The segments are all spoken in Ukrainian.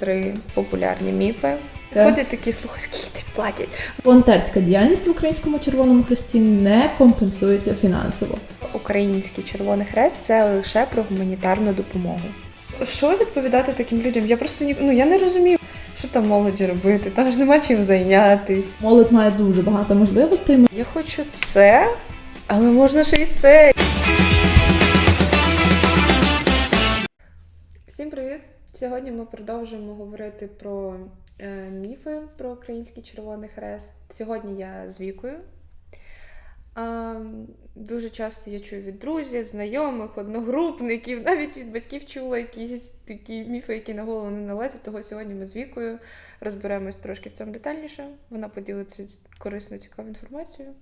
три популярні міфи. Ходять такі, слухай, скільки ти платять? Волонтерська діяльність в Українському Червоному Хресті не компенсується фінансово. Український Червоний Хрест це лише про гуманітарну допомогу. Що відповідати таким людям? Я просто ні, ну я не розумію, що там молоді робити. Там ж нема чим зайнятись. Молодь має дуже багато можливостей. Я хочу це, але можна ще й це. Сьогодні ми продовжуємо говорити про е, міфи про Український Червоний Хрест. Сьогодні я з вікою. Дуже часто я чую від друзів, знайомих, одногрупників, навіть від батьків чула якісь такі міфи, які на голову не налазять. Того сьогодні ми з вікою розберемось трошки в цьому детальніше. Вона поділиться корисною цікавою інформацією.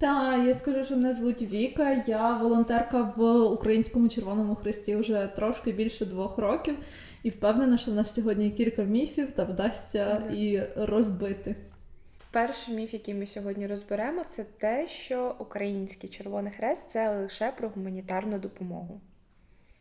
Та я скажу, що мене звуть Віка. Я волонтерка в Українському Червоному Хресті вже трошки більше двох років, і впевнена, що в нас сьогодні кілька міфів та вдасться Да. і розбити. Перший міф, який ми сьогодні розберемо, це те, що Український Червоний Хрест це лише про гуманітарну допомогу.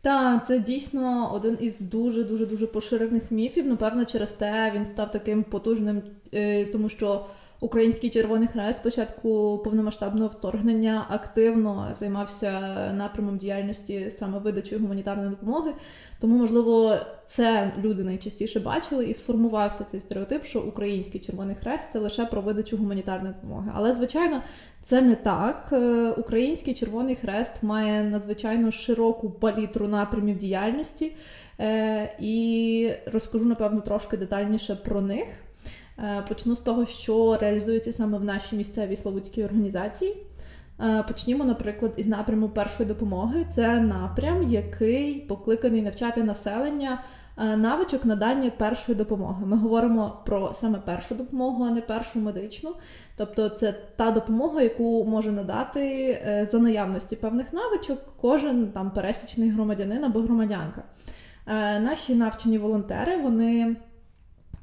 Та це дійсно один із дуже дуже дуже поширених міфів. Напевно, через те він став таким потужним, е, тому що Український Червоний Хрест спочатку повномасштабного вторгнення активно займався напрямом діяльності саме видачею гуманітарної допомоги. Тому, можливо, це люди найчастіше бачили і сформувався цей стереотип, що Український Червоний Хрест це лише про видачу гуманітарної допомоги. Але звичайно, це не так. Е, Український Червоний Хрест має надзвичайно широку палітру напрямів діяльності, Е, і розкажу, напевно, трошки детальніше про них. Е, Почну з того, що реалізується саме в нашій місцевій Славутській організації. Е, Почнімо, наприклад, із напряму першої допомоги. Це напрям, який покликаний навчати населення е, навичок надання першої допомоги. Ми говоримо про саме першу допомогу, а не першу медичну. Тобто, це та допомога, яку може надати за наявності певних навичок кожен там пересічний громадянин або громадянка. Наші навчені волонтери вони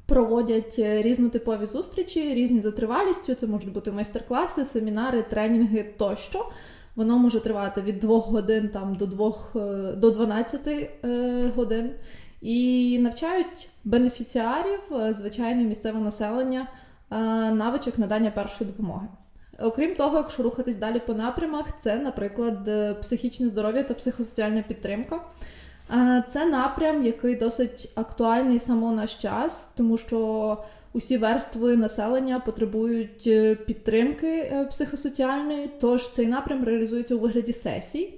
проводять е, різнотипові зустрічі, різні за тривалістю. Це можуть бути майстер-класи, семінари, тренінги тощо. Воно може тривати від 2 годин там, до 2, е, до 12 е, годин. І навчають бенефіціарів, звичайне місцеве населення, навичок надання першої допомоги. Окрім того, якщо рухатись далі по напрямах, це, наприклад, психічне здоров'я та психосоціальна підтримка. Е, Це напрям, який досить актуальний саме наш час, тому що усі верстви населення потребують е, підтримки е, психосоціальної. Тож цей напрям реалізується у вигляді сесій,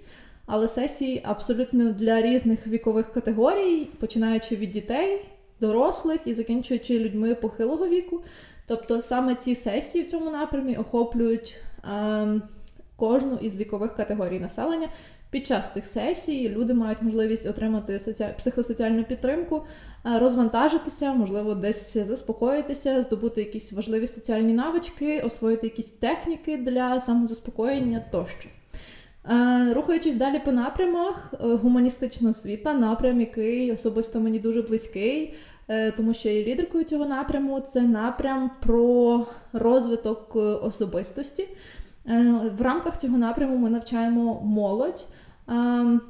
але сесії абсолютно для різних вікових категорій, починаючи від дітей, дорослих і закінчуючи людьми похилого віку. Тобто саме ці сесії в цьому напрямі охоплюють ем, кожну із вікових категорій населення. Під час цих сесій люди мають можливість отримати соці- психосоціальну підтримку, е, розвантажитися, можливо, десь заспокоїтися, здобути якісь важливі соціальні навички, освоїти якісь техніки для самозаспокоєння тощо. Е, Рухаючись далі по напрямах, е, гуманістична освіта, напрям, який особисто мені дуже близький, тому що я є лідеркою цього напряму. Це напрям про розвиток особистості. Е, В рамках цього напряму ми навчаємо молодь. ем,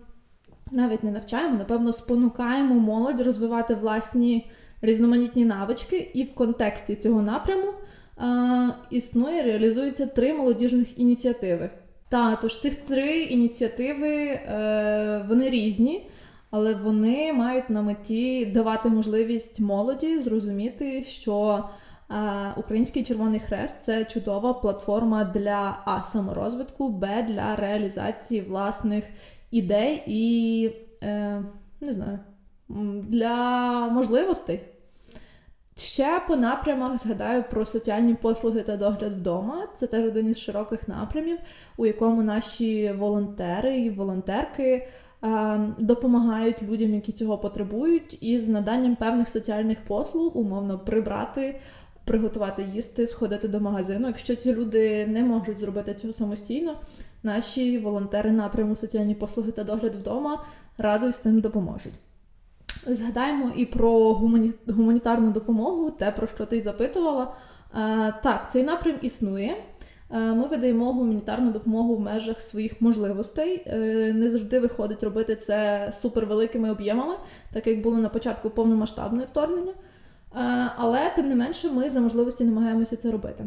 Навіть не навчаємо, напевно, спонукаємо молодь розвивати власні різноманітні навички, і в контексті цього напряму е, існує, реалізується три молодіжних ініціативи. Та, тож цих три ініціативи е, вони різні, але вони мають на меті давати можливість молоді зрозуміти, що е, Український Червоний Хрест це чудова платформа для А саморозвитку, Б для реалізації власних ідей і е, не знаю, для можливостей. Ще по напрямах згадаю про соціальні послуги та догляд вдома. Це теж один із широких напрямів, у якому наші волонтери і волонтерки е, допомагають людям, які цього потребують, із наданням певних соціальних послуг, умовно прибрати, приготувати їсти, сходити до магазину. Якщо ці люди не можуть зробити цього самостійно, наші волонтери напряму соціальні послуги та догляд вдома радо з цим допоможуть. Згадаємо і про гумані... гуманітарну допомогу, те, про що ти запитувала. Е, так, цей напрям існує, Е, Ми видаємо гуманітарну допомогу в межах своїх можливостей. Е, Не завжди виходить робити це супервеликими об'ємами, так як було на початку повномасштабне вторгнення. Е, Але тим не менше, ми за можливості намагаємося це робити.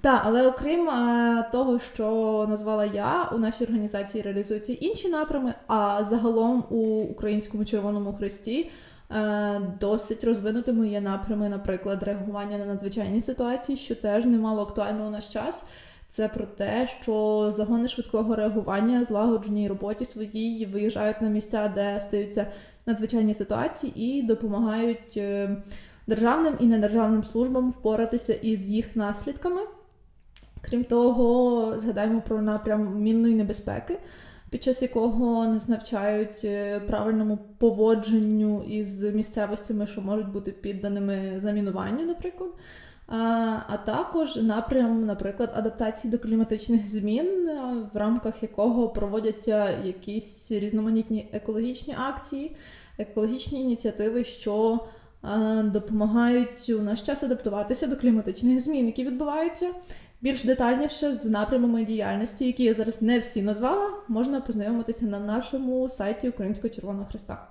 Так, але окрім е, того, що назвала я, у нашій організації реалізуються інші напрями, а загалом у Українському Червоному Хресті е, досить розвинутими є напрями, наприклад, реагування на надзвичайні ситуації, що теж немало актуально у наш час. Це про те, що загони швидкого реагування злагодженій роботі своїй виїжджають на місця, де стаються надзвичайні ситуації, і допомагають е, державним і недержавним службам впоратися із їх наслідками. Крім того, згадаємо про напрям мінної небезпеки, під час якого нас навчають е, правильному поводженню із місцевостями, що можуть бути підданими замінуванню, наприклад. А, також напрям, наприклад, адаптації до кліматичних змін, в рамках якого проводяться якісь різноманітні екологічні акції, екологічні ініціативи, що допомагають у наш час адаптуватися до кліматичних змін, які відбуваються. Більш детальніше з напрямами діяльності, які я зараз не всі назвала, можна познайомитися на нашому сайті Українського Червоного Христа.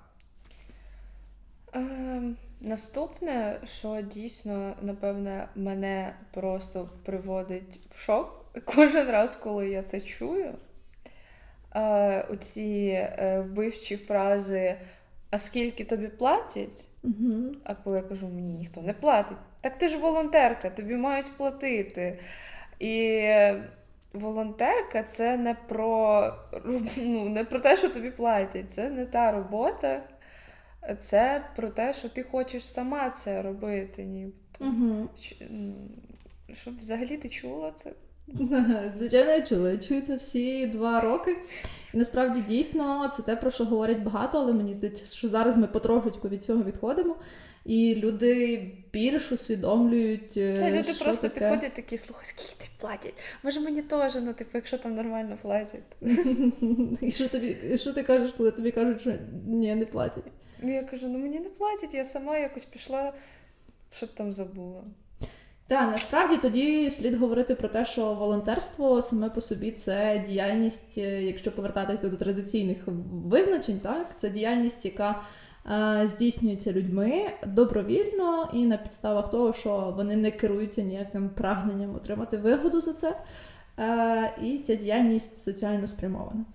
Наступне, що дійсно, напевне, мене просто приводить в шок кожен раз, коли я це чую. Е, оці е, вбивчі фрази А скільки тобі платять? Угу. А коли я кажу, мені ніхто не платить. Так ти ж волонтерка, тобі мають платити. І волонтерка це не про, ну, не про те, що тобі платять. Це не та робота. Це про те, що ти хочеш сама це робити. Нібито. Угу. Щоб взагалі ти чула це? Звичайно, я чула. Я чую це всі два роки. І насправді дійсно це те, про що говорять багато, але мені здається, що зараз ми потрошечку від цього відходимо, і люди більш усвідомлюють. е, Та люди що просто таке... підходять такі, слухай, скільки ти платять? Може мені теж, ну типу, якщо там нормально платять. І що тобі, що ти кажеш, коли тобі кажуть, що ні, не платять? Ну я кажу, ну мені не платять, я сама якось пішла, що там забула. Так, насправді тоді слід говорити про те, що волонтерство саме по собі це діяльність, е, якщо повертатись до традиційних визначень, так це діяльність, яка е, здійснюється людьми добровільно і на підставах того, що вони не керуються ніяким прагненням отримати вигоду за це. Е, і ця діяльність соціально спрямована.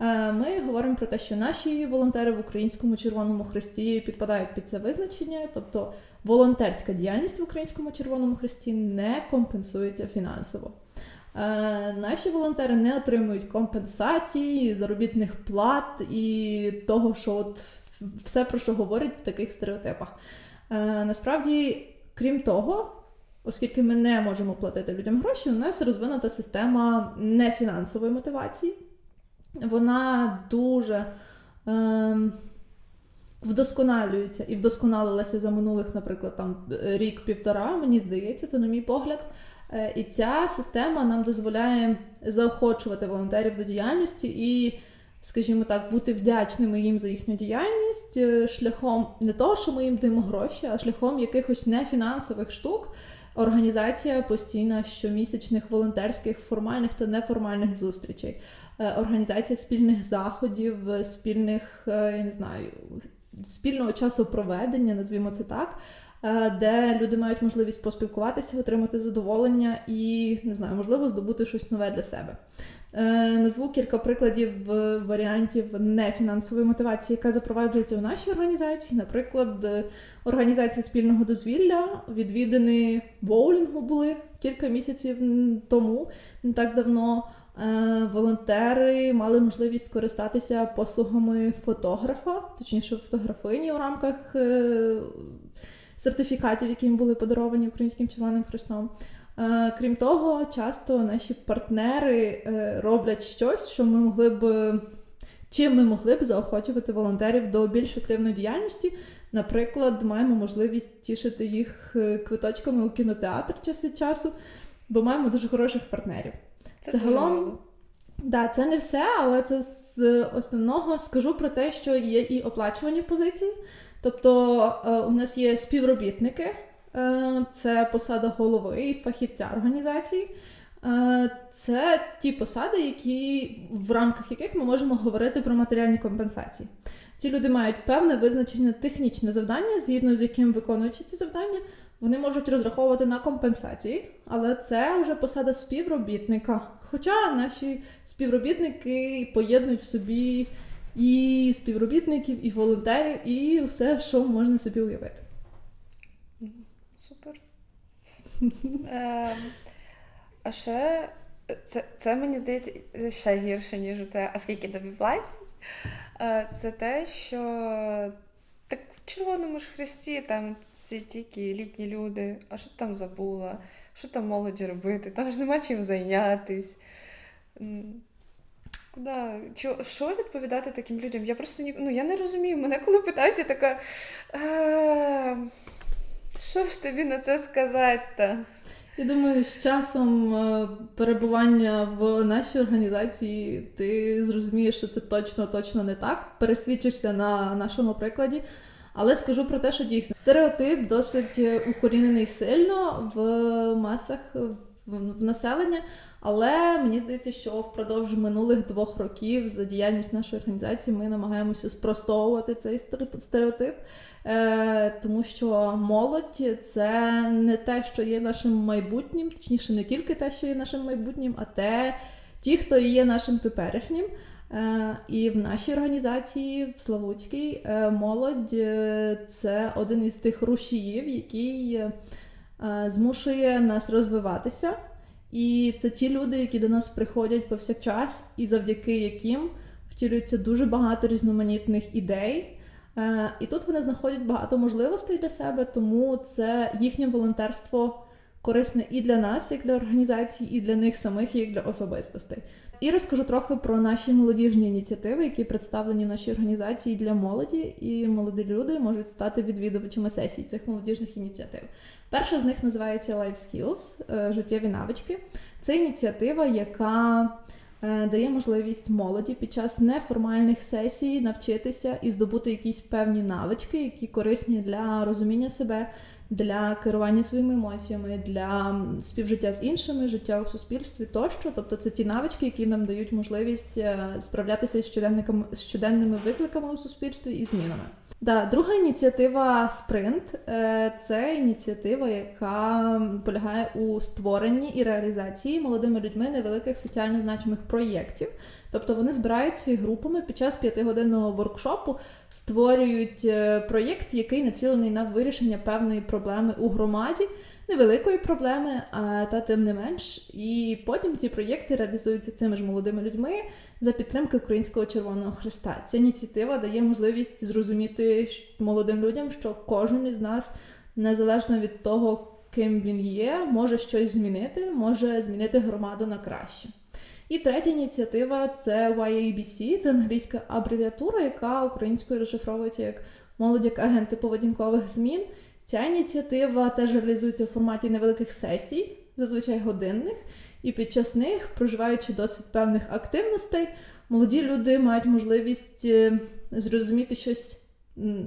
Е, Ми говоримо про те, що наші волонтери в Українському Червоному Хресті підпадають під це визначення, тобто волонтерська діяльність в Українському Червоному Хресті не компенсується фінансово. Е, Наші волонтери не отримують компенсацій, заробітних плат і того, що от все про що говорять в таких стереотипах. Е, Насправді, крім того, оскільки ми не можемо платити людям гроші, у нас розвинута система нефінансової мотивації. Вона дуже ем, вдосконалюється і вдосконалилася за минулих, наприклад, там рік-півтора, мені здається, це на мій погляд. Е, І ця система нам дозволяє заохочувати волонтерів до діяльності і, скажімо так, бути вдячними їм за їхню діяльність е, шляхом не того, що ми їм даємо гроші, а шляхом якихось нефінансових штук. Організація постійно щомісячних волонтерських формальних та неформальних зустрічей, Е, організація спільних заходів, спільних, е, я не знаю, спільного часу проведення, назвімо це так, е, де люди мають можливість поспілкуватися, отримати задоволення і не знаю, можливо, здобути щось нове для себе. Е, Назву кілька прикладів е, варіантів нефінансової мотивації, яка запроваджується у нашій організації. Наприклад, е, організація спільного дозвілля, відвідини боулінгу були кілька місяців тому, не так давно. Волонтери мали можливість скористатися послугами фотографа, точніше фотографині у рамках сертифікатів, які їм були подаровані Українським Червоним Хрестом. Е, Крім того, часто наші партнери е, роблять щось, що ми могли б чим ми могли б заохочувати волонтерів до більш активної діяльності. Наприклад, маємо можливість тішити їх е, квиточками у кінотеатр час від часу, бо маємо дуже хороших партнерів. Це Загалом. Да, це не все, але це з основного скажу про те, що є і оплачувані позиції. Тобто у нас є співробітники, це посада голови фахівця організації. Е, Це ті посади, які в рамках яких ми можемо говорити про матеріальні компенсації. Ці люди мають певне визначене технічне завдання, згідно з яким виконуючи ці завдання, вони можуть розраховувати на компенсації, але це вже посада співробітника. Хоча наші співробітники поєднують в собі і співробітників, і волонтерів, і все, що можна собі уявити. Ем, А ще це, це мені здається ще гірше, ніж це, а скільки тобі платять. Е, Це те, що так в Червоному ж хресті там ці тільки літні люди, а що там забула? Що там молоді робити? Там ж нема чим зайнятись. Куда? Чо, що відповідати таким людям? Я просто ні, ну, я не розумію. Мене коли питають, я така. «Е, Що ж тобі на це сказати-то? Я думаю, з часом е, перебування в нашій організації ти зрозумієш, що це точно точно не так. Пересвідчишся на нашому прикладі. Але скажу про те, що дійсно стереотип досить е, укорінений сильно в масах в, населення. Але мені здається, що впродовж минулих двох років за діяльність нашої організації ми намагаємося спростовувати цей стере- стереотип, е, тому що молодь це не те, що є нашим майбутнім, точніше, не тільки те, що є нашим майбутнім, а те, ті, хто є нашим теперішнім. Е, І в нашій організації в Славутській е, молодь це один із тих рушіїв, який змушує нас розвиватися. І це ті люди, які до нас приходять повсякчас, і завдяки яким втілюється дуже багато різноманітних ідей. Е, І тут вони знаходять багато можливостей для себе, тому це їхнє волонтерство корисне і для нас, як для організацій, і для них самих, як для особистостей. І розкажу трохи про наші молодіжні ініціативи, які представлені в нашій організації для молоді, і молоді люди можуть стати відвідувачами сесій цих молодіжних ініціатив. Перша з них називається Life Skills е, життєві навички. Це ініціатива, яка е, дає можливість молоді під час неформальних сесій навчитися і здобути якісь певні навички, які корисні для розуміння себе, для керування своїми емоціями, для співжиття з іншими, життя у суспільстві тощо. Тобто це ті навички, які нам дають можливість е, справлятися з щоденниками з щоденними викликами у суспільстві і змінами. Да, друга ініціатива Спринт е, це ініціатива, яка полягає у створенні і реалізації молодими людьми невеликих соціально значимих проєктів. Тобто вони збираються і групами під час п'ятигодинного воркшопу, створюють е, проєкт, який націлений на вирішення певної проблеми у громаді, невеликої проблеми, а та тим не менш. І потім ці проєкти реалізуються цими ж молодими людьми за підтримки Українського Червоного Христа. Ця ініціатива дає можливість зрозуміти молодим людям, що кожен із нас, незалежно від того, ким він є, може щось змінити, може змінити громаду на краще. І третя ініціатива це YABC, це англійська абревіатура, яка українською розшифровується як молодь як агенти поведінкових змін. Ця ініціатива теж реалізується в форматі невеликих сесій, зазвичай годинних, і під час них, проживаючи досвід певних активностей, молоді люди мають можливість е, зрозуміти щось,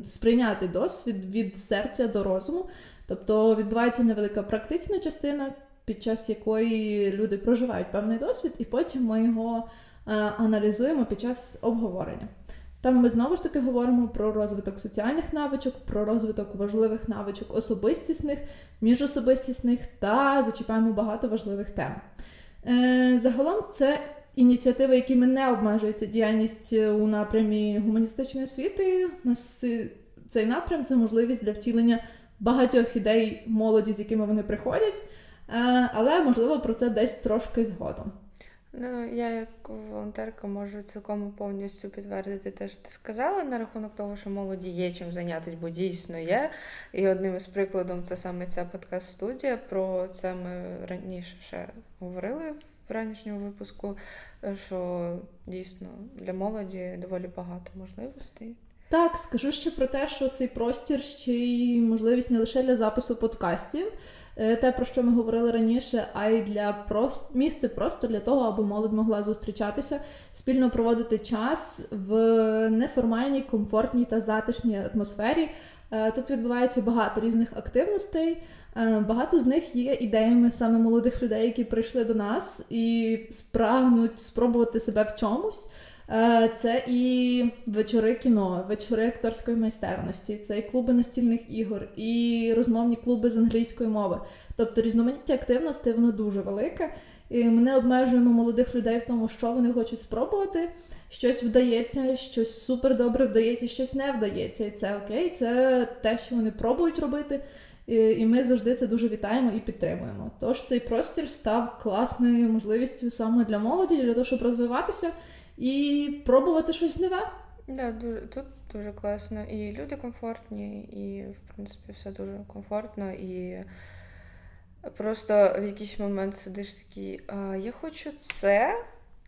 сприйняти досвід від серця до розуму. Тобто відбувається невелика практична частина, під час якої люди проживають певний досвід, і потім ми його е, аналізуємо під час обговорення. Там ми знову ж таки говоримо про розвиток соціальних навичок, про розвиток важливих навичок особистісних, міжособистісних та зачіпаємо багато важливих тем. Е, Загалом це ініціативи, якими не обмежується діяльність у напрямі гуманістичної освіти. У нас е, цей напрям це можливість для втілення багатьох ідей молоді, з якими вони приходять, е, але можливо про це десь трошки згодом. Ну, я як волонтерка можу цілком повністю підтвердити те, що ти сказала на рахунок того, що молоді є чим зайнятися, бо дійсно є. І одним із прикладом це саме ця подкаст-студія. Про це ми раніше ще говорили в ранішньому випуску, що дійсно для молоді доволі багато можливостей. Так, скажу ще про те, що цей простір ще й можливість не лише для запису подкастів. е, те, про що ми говорили раніше, а й для прос... місце просто для того, аби молодь могла зустрічатися, спільно проводити час в неформальній, комфортній та затишній атмосфері. Е, Тут відбувається багато різних активностей. Е, Багато з них є ідеями саме молодих людей, які прийшли до нас і спрагнуть спробувати себе в чомусь. Е, Це і вечори кіно, вечори акторської майстерності, це і клуби настільних ігор, і розмовні клуби з англійської мови. Тобто різноманіття активностей воно дуже велике. І ми не обмежуємо молодих людей в тому, що вони хочуть спробувати. Щось вдається, щось супер добре вдається, щось не вдається. І це окей, це те, що вони пробують робити. І ми завжди це дуже вітаємо і підтримуємо. Тож цей простір став класною можливістю саме для молоді, для того, щоб розвиватися і пробувати щось нове. Да, дуже, тут дуже класно. І люди комфортні, і, в принципі, все дуже комфортно. І просто в якийсь момент сидиш такий, а, я хочу це,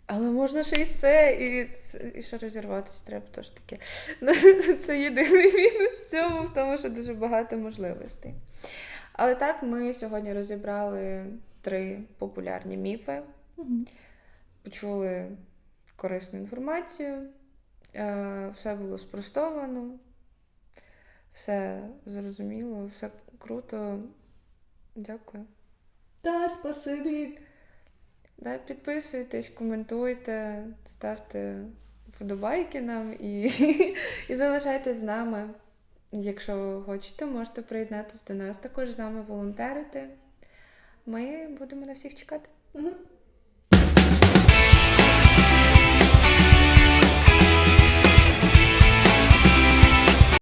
але можна ще і це, і, і ще розірватися треба теж таке. Ну, Це єдиний мінус в цьому, в тому, що дуже багато можливостей. Але так, ми сьогодні розібрали три популярні міфи, почули корисну інформацію, е, все було спростовано, все зрозуміло, все круто. Дякую. Та спасибі. Да, підписуйтесь, коментуйте, ставте вподобайки нам і, і залишайтесь з нами. Якщо хочете, можете приєднатися до нас, також з нами волонтерити. Ми будемо на всіх чекати. Мгм.